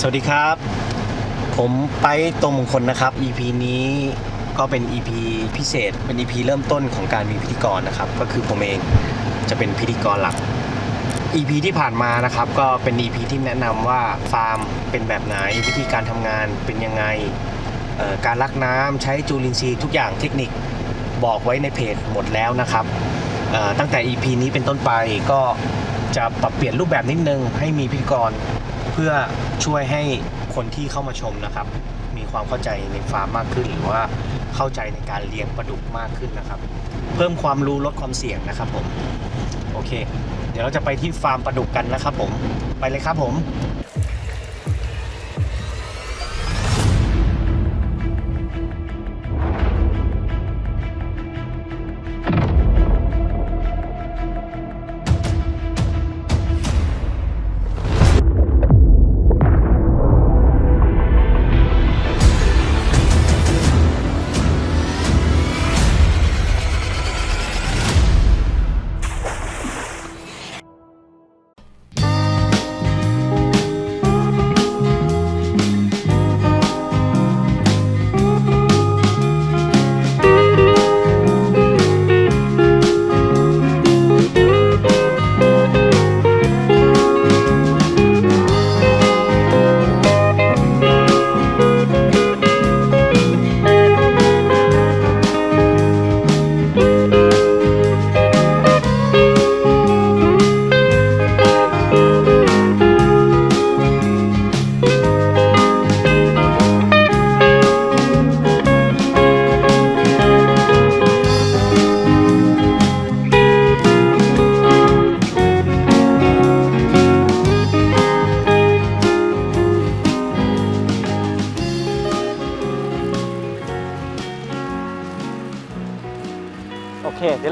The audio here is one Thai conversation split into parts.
สวัสดีครับ ผมไปตรงมงคลนะครับ EP นี้ก็เป็น EP พิเศษ เป็น EP เริ่มต้นของการมีพิธีกรนะครับ ก็คือผมเองจะเป็นพิธีกรหลัก EP ที่ผ่านมานะครับ ก็เป็น EP ที่แนะนำว่าฟาร์มเป็นแบบไหนวิธีการทำงานเป็นยังไงการลักน้ำใช้จุลินทรีย์ทุกอย่างเทคนิคบอกไว้ในเพจหมดแล้วนะครับตั้งแต่ EP นี้เป็นต้นไปก็จะปรับเปลี่ยนรูปแบบนิดนึงให้มีพิธีกร เพื่อช่วยให้คนที่เข้ามาชมนะครับ มีความเข้าใจในฟาร์มมากขึ้น หรือว่าเข้าใจในการเลี้ยงปลาดุกมากขึ้นนะครับ เพิ่มความรู้ลดความเสี่ยงนะครับผมโอเค เดี๋ยวเราจะไปที่ฟาร์มปลาดุกกันนะครับผมไปเลยครับผม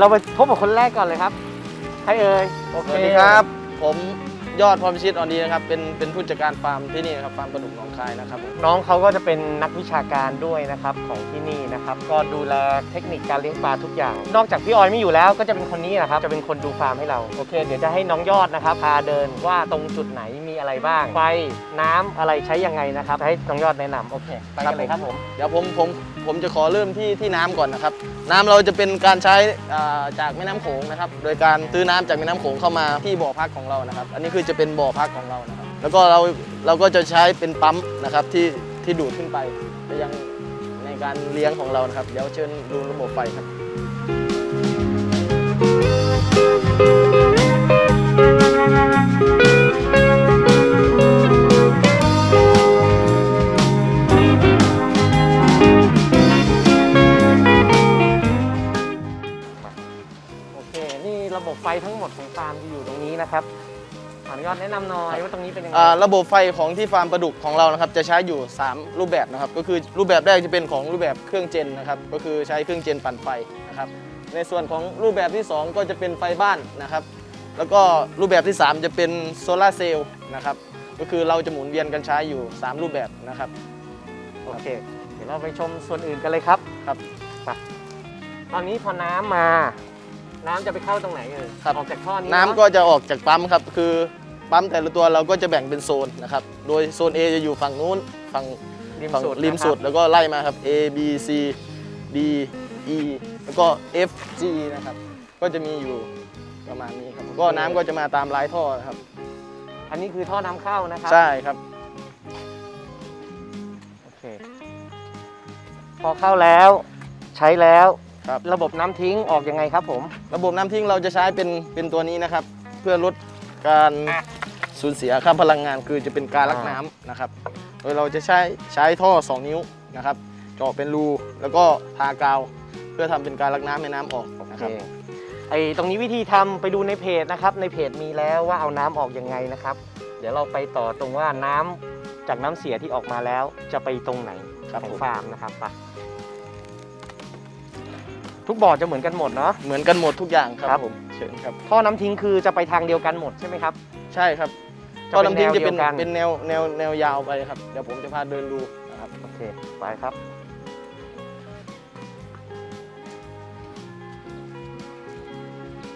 เคเดี๋ยวเราไปพบกับคนแรกก่อนเลยครับให้เอ่ยโอสเควัสดีครับ ผมยอดพรพิชิตอ่อนดีนะครับ เป็นเป็นผู้จัดการฟาร์มที่นี่นะครับฟาร์มปลาดุกหนองคายนะครับผมน้องเขาก็จะเป็นนักวิชาการด้วยนะครับของที่นี่นะครับ ก็ดูแลเทคนิคการเลี้ยงปลาทุกอย่าง นอกจากพี่ออยไม่อยู่แล้วก็จะเป็นคนนี้นะครับ จะเป็นคนดูฟาร์มให้เรา โอเค เดี๋ยวจะให้น้องยอดนะครับพาเดินว่าตรงจุดไหนมี อะไรบ้าง ไฟ น้ำอะไรใช้ยังไงนะครับ ให้น้องยอดแนะนำโอเค ไปกันเลยครับผม เดี๋ยวผมผมผมจะขอเริ่มที่ที่น้ำก่อนนะครับ น้ำเราจะเป็นการใช้อ่าจากแม่น้ำโขงนะครับ โดยการซื้อน้ำจากแม่น้ำโขงเข้ามาที่บ่อพักของเรานะครับ อันนี้คือจะเป็นบ่อพักของเรานะครับ แล้วก็เราเราก็จะใช้เป็นปั๊มนะครับที่ที่ดูดขึ้นไปไปยังในการเลี้ยงของเรานะครับ เดี๋ยวเชิญดูระบบไฟครับ ทั้งหมดของฟาร์มที่อยู่ตรงนี้นะครับขออนุญาตแนะนำหน่อยว่าตรงนี้เป็นยังไง อ่าระบบไฟของที่ฟาร์มปลาดุกของเรานะครับจะใช้อยู่ 3 รูปแบบนะครับก็คือรูปแบบแรกจะเป็นของรูปแบบเครื่องเจนนะครับก็คือใช้เครื่องเจนปั่นไฟนะครับในส่วนของรูปแบบที่ 2 ก็จะเป็นไฟบ้านนะครับแล้วก็รูปแบบที่ 3 จะเป็นโซลาร์เซลล์นะครับก็คือเราจะหมุนเวียนกันใช้อยู่ 3 รูปแบบนะครับ โอเค เดี๋ยวเราไปชมส่วนอื่นกันเลยครับ ครับ ไป ตอนนี้พอน้ำมา น้ำจะไปเข้าตรงไหนเอ่ยครับ ออกจากท่อนี้น้ำเอะก็จะออกจากปั๊มครับ คือปั๊มแต่ละตัวเราก็จะแบ่งเป็นโซนนะครับ โดยโซน A จะอยู่ฝั่งนู้น ฝั่งริมฝั่งสุดริมสุด นะคแล้วก็ไล่มาครับ A B C D E แล้วก็ F G นะครับ ก็จะมีอยู่ประมาณนี้ครับ ก็น้ำก็จะมาตามลายท่อนะครับบอันนี้คือท่อน้ำเข้านะครับใช่ครับ โอเคพอเข้าแล้วใช้แล้ว ครับ ระบบน้ำทิ้งออกยังไงครับผม ระบบน้ำทิ้งเราจะใช้เป็นเป็นตัวนี้นะครับ เพื่อลดการสูญเสียค่าพลังงานคือจะเป็นการลักน้ำนะครับ โดยเราจะใช้ใช้ท่อ 2 นิ้วนะครับ เจาะเป็นรูแล้วก็ทากาว เพื่อทำเป็นการลักน้ำให้น้ำออกโอนะเคครับไอตรงนี้วิธีทำไปดูในเพจนะครับ ในเพจมีแล้วว่าเอาน้ำออกยังไงนะครับ เดี๋ยวเราไปต่อตรงว่าน้ำจากน้ำเสียที่ออกมาแล้ว จะไปตรงไหนครับของผม ฟาร์มนะครับไป ทุกบ่อจะเหมือนกันหมดเนาะ เหมือนกันหมดทุกอย่างคครัรับบ ผมเชิญครับ ท่อน้ำทิ้งคือจะไปทางเดียวกันหมดใช่ไหมครับ ใช่ครับจะท่อเป็นน้ำทิ้งจะเป็นแนวเดียวกัน เป็นแนวแนวแนวยาวไปครับเดี๋ยวผมจะพาเดินดูนะครับโอเค ไปครับ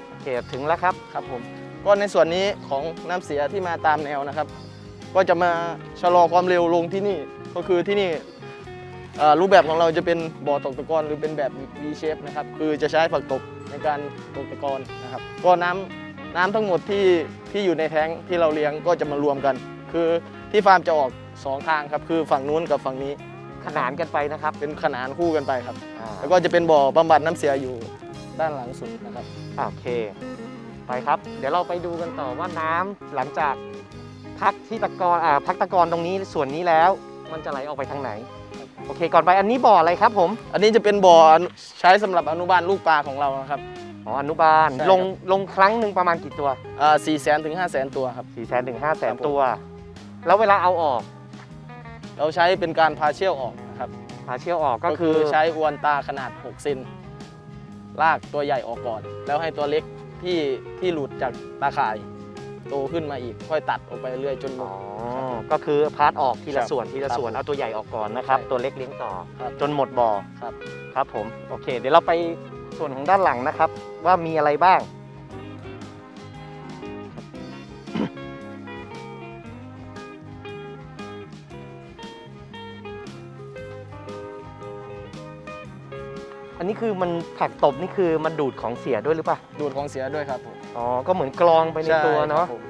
โอเค ถึงแล้วครับ ครับผมก็ในส่วนนี้ของน้ำเสียที่มาตามแนวนะครับ ก็จะมาชะลอความเร็วลงที่นี่ก็คือที่นี่เอ่อ รูปแบบของเราจะเป็นบ่อตกตะกอนหรือเป็นแบบ V shape นะครับคือจะใช้ผักตบในการตกตะกอนนะครับก็น้ำน้ำทั้งหมดที่ที่อยู่ในแท้งที่เราเลี้ยงก็จะมารวมกัน คือที่ฟาร์มจะออกสองทางครับคือฝั่งนู้นกับฝั่งนี้ขนานกันไปนะครับ เป็นขนานคู่กันไปครับอ่าแล้วก็จะเป็นบ่อบำบัดน้ำเสียอยู่ด้านหลังสุดนะครับอ่าโอเค ไปครับ เดี๋ยวเราไปดูกันต่อว่าน้ำหลังจากพักที่ตะกอนอ่าพักตะกอนตรงนี้ส่วนนี้แล้ว มันจะไหลออกไปทางไหน โอเคก่อนไปอันนี้บ่ออะไรครับผมอันนี้จะเป็นบ่ออนุใช้สำหรับอนุบาลลูกปลาของเรานะครับ อ๋ออนุบาลใช่ครับ ลงลงครั้งหนึ่งประมาณกี่ตัวสี่แสนถึงห้าแสนตัวครับ 4ี่แสนถึงห้าแสครันบผม ตัว แล้วเวลาเอาออกเราใช้เป็นการพาเชี่ยวออกนะครับพาเชี่ยวออกก็ก็คืคืออใช้อวนตาขนาด6เซนลากตัวใหญ่ออกก่อน แล้วให้ตัวเล็กที่ที่หลุดจากตาข่าย โตขึ้นมาอีกค่อยตัดออกไปเรื่อยจนหมอ๋ดอก็คือพาร์ทออกทีละครับส่วนทีละส่วนครับเอาตัวใหญ่ออกก่อนนะครับ ใช่ตัวเล็กเลี้ยงต่อ ครับจนหมดบ่อครับ ครับผม โอเค เดี๋ยวเราไปส่วนของด้านหลังนะครับ ว่ามีอะไรบ้าง คือมันผักตบนี่คือมันดูดของเสียด้วยหรือเปล่าดูดของเสียด้วยครับผมอ๋อก็เหมือนกรองไปในตัวเนาะใช่ครับผม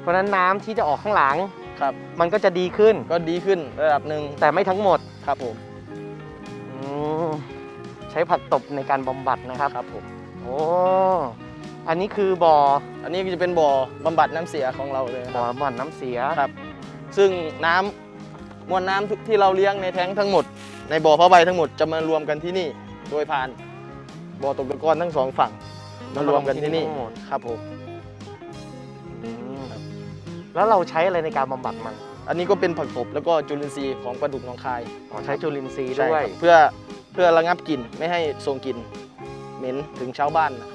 เพราะฉะนั้นน้ำที่จะออกข้างหลังครับ มันก็จะดีขึ้นก็ดีขึ้นระดับหนึ่งแต่ไม่ทั้งหมดครับผมอืมใช้ผักตบในการบำบัดนะครับ ครับผมโอ้อันนี้คือบ่ออันนี้ก็จะเป็นบ่อบำบัดน้ำเสียของเราเลยคบ่อรับบำบัดน้ำเสียครับ ซึ่งน้ำมวลน้ำที่เราเลี้ยงในแท้งทั้งหมด ในบ่อผ้าใบทั้งหมดจะมารวมกันที่นี่ โดยผ่านบ่อตกตะกอนทั้งสองฝั่งมารวมกันที่นี่ทั้งหมด ครับผมอืมแล้วเราใช้อะไรในการบำบัดมันอันนี้ก็เป็นผักตบแล้วก็จุลินทรีย์ของปลาดุกหนองคายอ๋อใช้จุลินทรีย์ใช่ด้วยครับเพื่อเพื่อระงับกลิ่นไม่ให้ส่งกลิ่นเหม็นถึงชาวบ้านนะ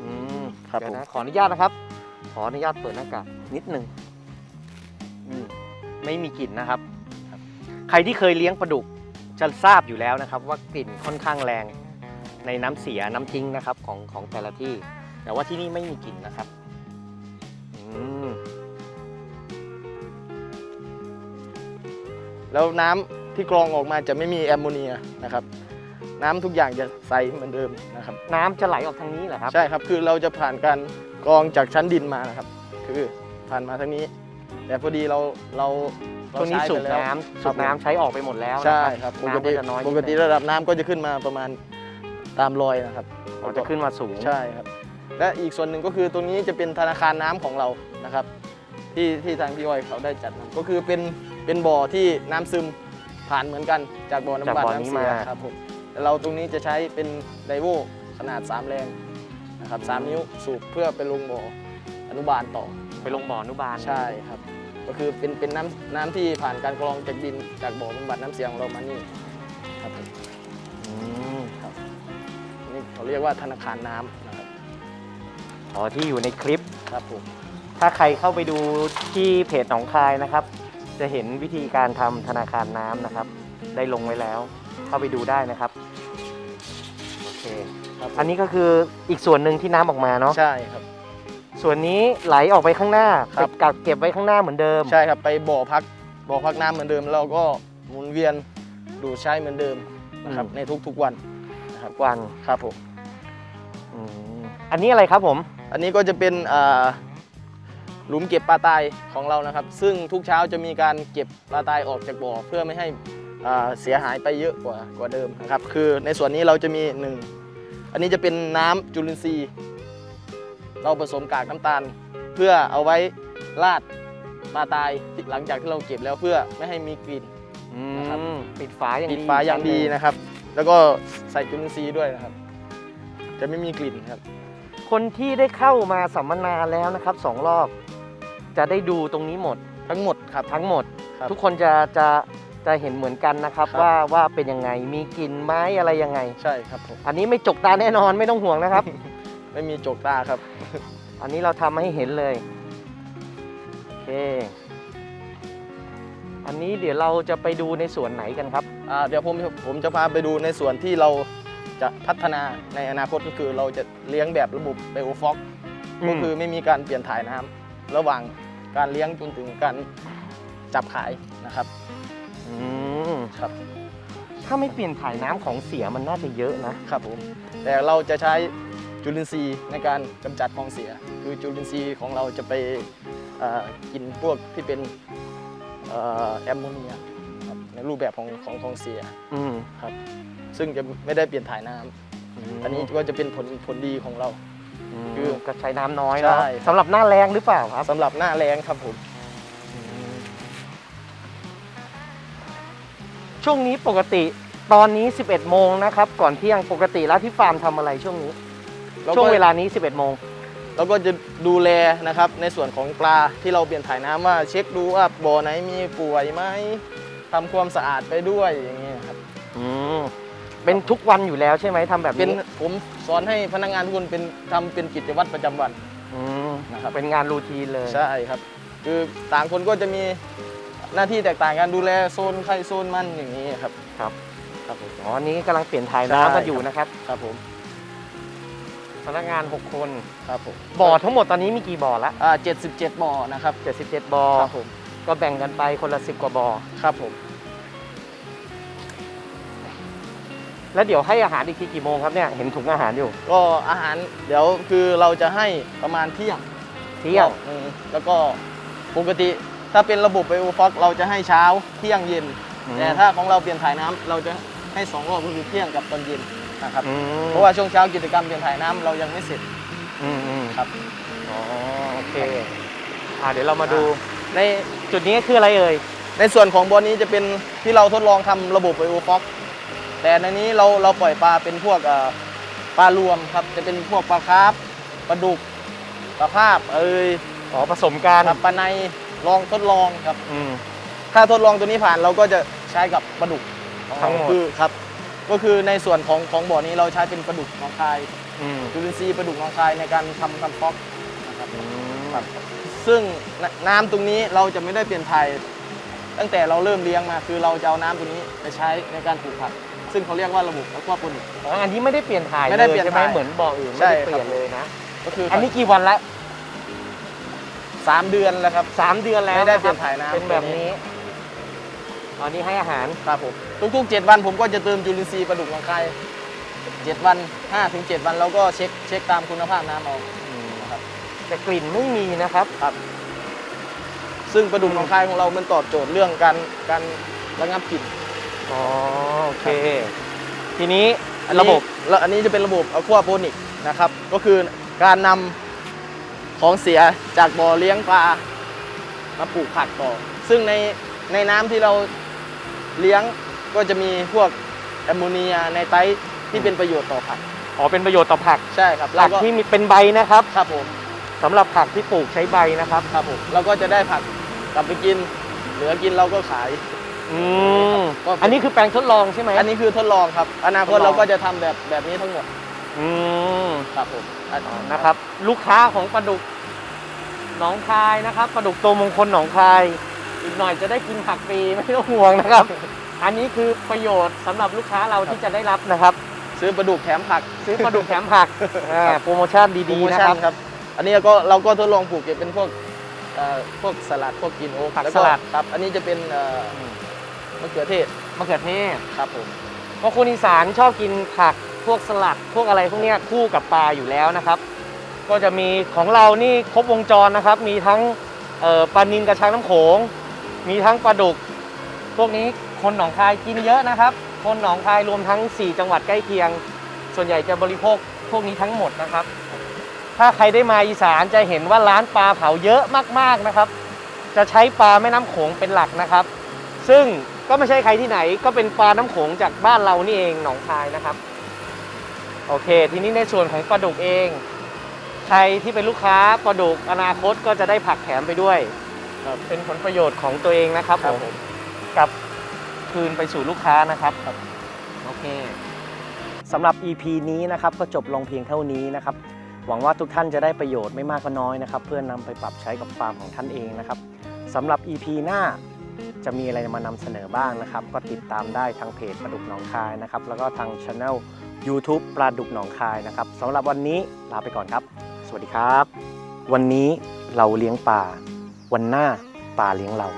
อืมครับเดี๋ยวผม นะขออนุญาตนะครับ ขออนุญาตเปิดหน้ากากนิดหนึ่งอืมไม่มีกลิ่นนะครับ ใครที่เคยเลี้ยงปลาดุก จะทราบอยู่แล้วนะครับว่ากลิ่นค่อนข้างแรงในน้ำเสียน้ำทิ้งนะครับของของแต่ละที่ แต่ว่าที่นี่ไม่มีกลิ่นนะครับอืมแล้วน้ำที่กรองออกมาจะไม่มีแอมโมเนียนะครับ น้ำทุกอย่างจะใสเหมือนเดิมนะครับ น้ำจะไหลออกทางนี้เหรอครับใช่ครับคือเราจะผ่านการกรองจากชั้นดินมานะครับ คือผ่านมาทางนี้ แต่พอดีเราเราเรา ช่วงนี้ใช้สูบไปแล้วน้ำครัสูบบน้ำใช้ออกไปหมดแล้วนะใช่คครัรับบปกติน้ำจะน้อยปกติระดับน้ำก็จะขึ้นมาประมาณตามรอยนะครับอ๋อจะขึ้นมาสูง ใช่ครับ และอีกส่วนหนึ่งก็คือตรงนี้จะเป็นธนาคารน้ำของเรานะครับ ที่ที่ทางพี่อ้อยเขาได้จัดมาก็คือเป็นเป็นบ่อที่น้ำซึมผ่านเหมือนกันจากบ่อน้ำบาดน้ำเสียครับผมแต่เราตรงนี้จะใช้เป็นไดโวขนาด 3 แรงนะครับ3นิ้วสูบเพื่อไปลงบ่ออนุบาลต่อไปลงบ่ออนุบาลใช่ครับ ก็คือเป็นเป็นน้ำน้ำที่ผ่านการกรองจากดินจากบ่อบำบัดน้ำเสียของเรามานี่ครับผมอืมนี่เขาเรียกว่าธนาคารน้ำนะครับอ๋อที่อยู่ในคลิป ครับผมถ้าใครเข้าไปดูที่เพจหนองคายนะครับ จะเห็นวิธีการทำธนาคารน้ำนะครับ ได้ลงไว้แล้ว เข้าไปดูได้นะครับโอเคครับผมอันนี้ก็คืออีกส่วนหนึ่งที่น้ำออกมาเนาะใช่ครับ ส่วนนี้ไหลออกไปข้างหน้าครัไปบ กักเก็บไว้ข้างหน้าเหมือนเดิม ใช่ครับไปบ่อพักบ่อพักน้ำเหมือนเดิมแล้วเราก็หมุนเวียนดูดใช้เหมือนเดิมนะครับอืม ในทุกๆวันนะครับวันครับผมอืมอันนี้อะไรครับผม อันนี้ก็จะเป็นอ่าหลุมเก็บปลาตายของเรานะครับ ซึ่งทุกเช้าจะมีการเก็บปลาตายออกจากบ่อเพื่อไม่ให้อ่าเสียหายไปเยอะกว่ากว่าเดิมนะครับคือในส่วนนี้เราจะมีหนึ่งอันนี้จะเป็นน้ำจุลินทรีย์ เราผสมกากน้ำตาล เพื่อเอาไว้ราดปลาตายหลังจากที่เราเก็บแล้วเพื่อไม่ให้มีกลิ่นอืนะครับมปิดฝาอย่างปิดดีฝาอย่างดีชั้หนึ่นะครับ แล้วก็ใส่จุลินทรีย์ด้วยนะครับ จะไม่มีกลิ่นครับ คนที่ได้เข้ามาสัมมนาแล้วนะครับสองรอบ จะได้ดูตรงนี้หมดทั้งหมดครับทั้งหมดครับทุกคนจะจะจะเห็นเหมือนกันนะครับครับว่าว่าเป็นยังไงมีกลิ่นไหมอะไรยังไง ใช่ครับผมอันนี้ไม่จกตาแน่นอนไม่ต้องห่วงนะครับ ไม่มีโจกตาครับ อันนี้เราทำให้เห็นเลยโอเค อันนี้เดี๋ยวเราจะไปดูในส่วนไหนกันครับอ่าเดี๋ยวผมผมจะพาไปดูในส่วนที่เราจะพัฒนาในอนาคตก็คือเราจะเลี้ยงแบบระบบไบโอฟอกอืมก็คือไม่มีการเปลี่ยนถ่ายน้ำระหว่างการเลี้ยงจนถึงการจับขายนะครับอืมครับ ถ้าไม่เปลี่ยนถ่ายน้ำของเสียมันน่าจะเยอะนะครับผมแต่เราจะใช้ จุลินทรีย์ในการกำจัดของเสีย คือจุลินทรีย์ของเราจะไปเอ่อกินพวกที่เป็นเอ่อแอมโมเนียครับในรูปแบบของของของเสียอืมครับ ซึ่งจะไม่ได้เปลี่ยนถ่ายน้ำอันนี้ก็จะเป็นผลผลดีของเรา คือก็ใช้น้ำน้อยใช่เนาะสำหรับหน้าแรงหรือเปล่าครับสำหรับหน้าแรงครับผมช่วงนี้ปกติตอนนี้ 11 โมงนะครับ ก่อนเที่ยงปกติแล้วที่ฟาร์มทำอะไรช่วงนี้ ช่วงเวลานี้ 11 โมงเราก็จะดูแลนะครับในส่วนของปลาที่เราเปลี่ยนถ่ายน้ำว่าเช็คดูว่าบ่อไหนมีป่วยไหมทำความสะอาดไปด้วยอย่างนี้ยครับอืมเป็นทุกวันอยู่แล้วใช่ไหมทำแบบเป็นนี้ผมสอนให้พนักงานทุกคนเป็นทำเป็นกิจวัตรประจำวัน อืมนะครับ เป็นงานรูทีนเลย ใช่ครับ คือต่างคนก็จะมีหน้าที่แตกต่างกันดูแลโซนใครโซนมันอย่างนี้ครับครับ ครับผม อ๋ออันนี้กำลังเปลี่ยนถ่ายใช่น้ำกันอยู่นะครับ ครับผม พนักงาน 6 คน ครับผมบ่อทั้งหมดตอนนี้มีกี่บ่อละอ่า77บ่อนะครับ 77บ่อครับผม ก็แบ่งกันไปคนละ 10 กว่าบ่อ ครับผม แล้วเดี๋ยวให้อาหารอีกทีกี่โมงครับเนี่ย เห็นถุงอาหารอยู่ ก็อาหารเดี๋ยวคือเราจะให้ประมาณเที่ยงเที่ยงอืมแล้วก็ปกติถ้าเป็นระบบไบโอฟ็อกเราจะให้เช้าเที่ยงเย็นแต่ถ้าของเราเปลี่ยนถ่ายน้ำเราจะให้สองรอบก็คือเที่ยงกับตอนเย็น นะครับ อืม เพราะว่าช่วงเช้ากิจกรรมเปลี่ยนถ่ายน้ำเรายังไม่เสร็จอืมอืมครับ อ๋อโอเคอ่าเดี๋ยวเรามาดู ในจุดนี้คืออะไรเอ่ย ในส่วนของบอลนี้จะเป็นที่เราทดลองทำระบบไบโอฟ็อกแต่ในนี้เราเราปล่อยปลาเป็นพวกเอ่อปลารวมครับ จะเป็นพวกปลาคาร์ฟปลาดุกปลาภาพเอ้ยอ๋อผสมกันครับปลาในลองทดลองครับ อืม ถ้าทดลองตัวนี้ผ่านเราก็จะใช้กับปลาดุกของทั้เรางหมด คือครับ ก็คือในส่วนของของบ่อนี้เราใช้เป็นปลาดุกหนองคายอืมจุลินทรีย์ปลาดุกหนองคายในการทำทำฟอกนะครับอืมครับซึ่งนน้ำตรงนี้เราจะไม่ได้เปลี่ยนไทยตั้งแต่เราเริ่มเลี้ยงมาคือเราจะเอาน้ำตรงนี้ไปใช้ในการปลูกผัก ซึ่งเขาเรียกว่าระบบอควาโปนิก อ๋ออันนี้ไม่ได้เปลี่ยนถ่ายไม่ได้เปลี่ยนใช่ไหมถ่ายเหมือนบ่ออื่นใช่ไม่ได้เปลี่ยนครับ เลยนะ ก็คืออัอันนี้กี่วันละสามเดือนแล้วครับ สามเดือนแล้วไม่ได้ะครับเปลี่ยนถ่ายน้ำเป็นแบบนี้ อันนี้ให้อาหาร ครับผม ทุกๆ 7 วันผมก็จะเติมจุลินทรีย์ปลาดุกหนองคาย7 วัน5ถึง7วันเราก็เช็คเช็คตามคุณภาพน้ำเอานะครับ แต่กลิ่นไม่มีนะครับครับ ซึ่งปลาดุกหนองคายของเรา มันตอบโจทย์เรื่องการการระงับกลิ่น อ๋อโอเค ทีนี้อันนี้ระบบแล้วอันนี้จะเป็นระบบอควาโปนิกนะครับ ก็คือการนำของเสียจากบ่อเลี้ยงปลามาปลูกผักต่อ ซึ่งในในน้ำที่เรา เลี้ยงก็จะมีพวกแอมโมเนียไนไตรท์ที่เป็นประโยชน์ต่อผักอ๋อเป็นประโยชน์ต่อผักใช่ครับผัเรากก็ที่มีเป็นใบนะครับครับผมสำหรับผักที่ปลูกใช้ใบนะครับครับผมเราก็จะได้ผักกลับไปกิน เหลือกินเราก็ขายอืมก็อันนี้คือแปลงทดลองใช่ไหมอันนี้คือทดลองครับ อนาคตทดลองเราก็จะทำแบบแบบนี้ทั้งหมด อืมครับผมอันะครับ ลูกค้าของปลาดุกหนองคายนะครับปลาดุกตัวมงคลหนองคาย อีกหน่อยจะได้กินผักฟรีไม่ต้องห่วงนะครับ อันนี้คือประโยชน์สำหรับลูกค้าเราที่จะได้รับนะครับ ซื้อปลาดุกแถมผักซื้อปลาดุกแถมผักอ่าโปรโมชั่นโปรดีโมๆนะชั่คนรับ ครับอันนี้ก็เราก็ทดลองปลูกเก็บเป็นพวกเอ่อพวกสลัดพวกกินโอ๊กผักแล้วสลัด ครับอันนี้จะเป็นเอ่อมะเขือเทศมะเขือเทศ ครับผม เพราะคนอีสานชอบกินผักพวกสลัดพวกอะไรพวกเนี้ยคู่กับปลาอยู่แล้วนะครับ ก็จะมีของเรานี่ครบวงจรนะครับ มีทั้งเอ่อปลานินกระชังน้ำโขง มีทั้งปลาดุก พวกนี้คนหนองคายกินเยอะนะครับ คนหนองคายรวมทั้ง 4 จังหวัดใกล้เคียง ส่วนใหญ่จะบริโภคพวกนี้ทั้งหมดนะครับ ถ้าใครได้มาอีสานจะเห็นว่าร้านปลาเผาเยอะมากๆนะครับ จะใช้ปลาแม่น้ำโขงเป็นหลักนะครับ ซึ่งก็ไม่ใช่ใครที่ไหน ก็เป็นปลาน้ำโขงจากบ้านเรานี่เองหนองคายนะครับโอเค ทีนี้ในส่วนของปลาดุกเอง ใครที่เป็นลูกค้าปลาดุกอนาคตก็จะได้ผักแถมไปด้วย ครับเป็นผลประโยชน์ของตัวเองนะครับครับผมผมกลับคืนไปสู่ลูกค้านะครับโอเคสำหรับ EP นี้นะครับก็จบลงเพียงเท่านี้นะครับหวังว่าทุกท่านจะได้ประโยชน์ไม่มากก็น้อยนะครับ เพื่อนนำไปปรับใช้กับฟาร์มของท่านเองนะครับสำหรับ EP หน้าจะมีอะไรมานำเสนอบ้างนะครับ ก็ติดตามได้ทางเพจปลาดุกหนองคายนะครับ แล้วก็ทางช anel YouTube ปลาดุกหนองคายนะครับสำหรับวันนี้ลาไปก่อนครับ สวัสดีครับ วันนี้เราเลี้ยงปลา วันหน้าป่าเลี้ยงเรา